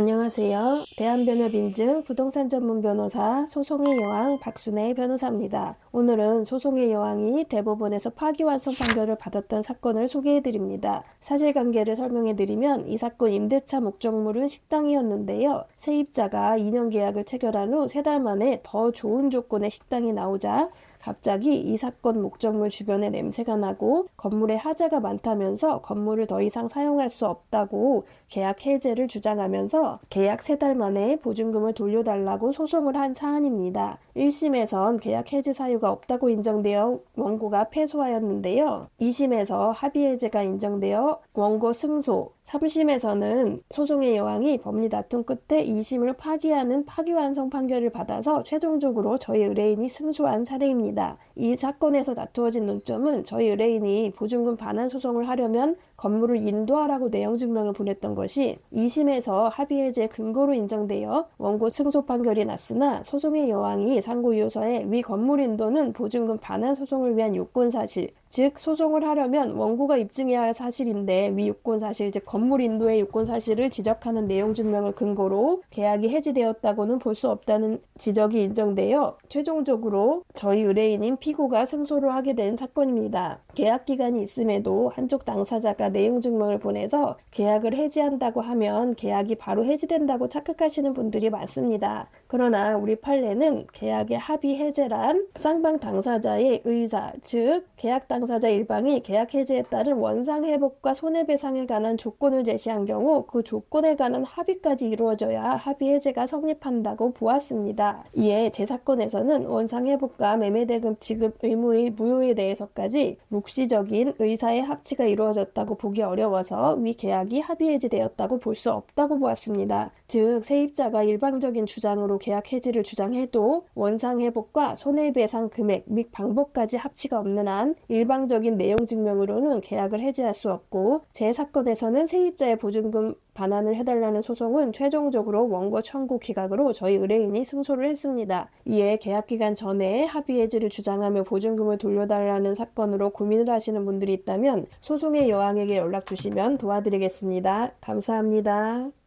안녕하세요. 대한변협인증 부동산 전문 변호사 소송의 여왕 박순애 변호사입니다. 오늘은 소송의 여왕이 대법원에서 파기환송 판결을 받았던 사건을 소개해 드립니다. 사실관계를 설명해 드리면 이 사건 임대차 목적물은 식당이었는데요. 세입자가 2년 계약을 체결한 후세달 만에 더 좋은 조건의 식당이 나오자 갑자기 이 사건 목적물 주변에 냄새가 나고 건물에 하자가 많다면서 건물을 더 이상 사용할 수 없다고 계약 해제를 주장하면서 계약 세 달 만에 보증금을 돌려달라고 소송을 한 사안입니다. 1심에선 계약 해지 사유가 없다고 인정되어 원고가 패소하였는데요. 2심에서 합의 해제가 인정되어 원고 승소, 3심에서는 소송의 여왕이 법리 다툼 끝에 2심을 파기하는 파기환송 판결을 받아서 최종적으로 저희 의뢰인이 승소한 사례입니다. 이 사건에서 다투어진 논점은 저희 의뢰인이 보증금 반환 소송을 하려면 건물을 인도하라고 내용 증명을 보냈던 것이 2심에서 합의 해제 근거로 인정되어 원고 승소 판결이 났으나 소송의 여왕이 상고유서에 위 건물 인도는 보증금 반환 소송을 위한 요건 사실, 즉 소송을 하려면 원고가 입증해야 할 사실인데 위 요건 사실 즉 건물 인도의 요건 사실을 지적하는 내용 증명을 근거로 계약이 해지되었다고는 볼 수 없다는 지적이 인정되어 최종적으로 저희 의뢰인인 피고가 승소를 하게 된 사건입니다. 계약 기간이 있음에도 한쪽 당사자가 내용 증명을 보내서 계약을 해지한다고 하면 계약이 바로 해지된다고 착각하시는 분들이 많습니다. 그러나 우리 판례는 계약의 합의 해제란 쌍방 당사자의 의사, 즉 계약 당 사자 일방이 계약 해제에 따른 원상 회복과 손해배상에 관한 조건을 제시한 경우 그 조건에 관한 합의까지 이루어져야 합의 해제가 성립한다고 보았습니다. 이에 제 사건에서는 원상 회복과 매매대금 지급 의무의 무효에 대해서까지 묵시적인 의사의 합치가 이루어졌다고 보기 어려워서 위 계약이 합의 해지되었다고 볼 수 없다고 보았습니다. 즉 세입자가 일방적인 주장으로 계약 해지를 주장해도 원상 회복과 손해배상 금액 및 방법까지 합치가 없는 한 일 방적인 내용 증명으로는 계약을 해지할 수 없고 제 사건에서는 세입자의 보증금 반환을 해달라는 소송은 최종적으로 원고 청구 기각으로 저희 의뢰인이 승소를 했습니다. 이에 계약 기간 전에 합의 해지를 주장하며 보증금을 돌려달라는 사건으로 고민을 하시는 분들이 있다면 소송의 여왕에게 연락 주시면 도와드리겠습니다. 감사합니다.